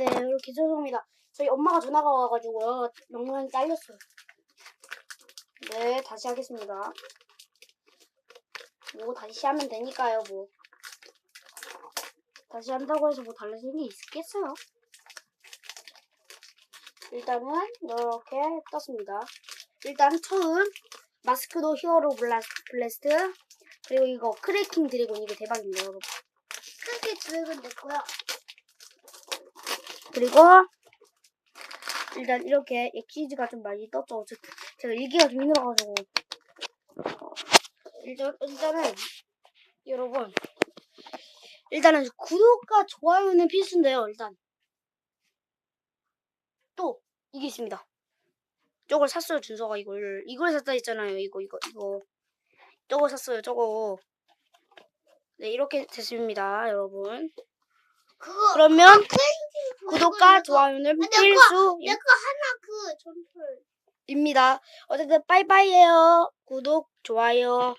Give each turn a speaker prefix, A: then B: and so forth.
A: 네, 이렇게 죄송합니다. 저희 엄마가 전화가 와가지고요. 영상이 잘렸어요. 네, 다시 하겠습니다. 뭐, 다시 하면 되니까요, 뭐. 다시 한다고 해서 뭐 달라지는 게 있겠어요? 일단은 이렇게 떴습니다. 일단 처음 마스크도 히어로 블라스, 블래스트 그리고 이거 크래킹 드래곤 이게 대박입니다, 여러분.
B: 크게 드래곤 됐고요.
A: 그리고 일단 이렇게 엑시즈가 좀 많이 떴죠. 저- 제가 일기가 좀 힘들어가지고 어, 일단 일단은 여러분 일단은 구독과 좋아요는 필수인데요. 일단 또 이게 있습니다. 저걸 샀어요 준서가 이걸 이걸 샀다 했잖아요. 이거 이거 이거 저거 샀어요. 저거 네 이렇게 됐습니다, 여러분. 그러면
B: 크레이지
A: 구독과 좋아요는
B: 내 거,
A: 필수.
B: 내 거 하나 그.
A: 입니다. 어쨌든 빠이빠이예요. 구독, 좋아요.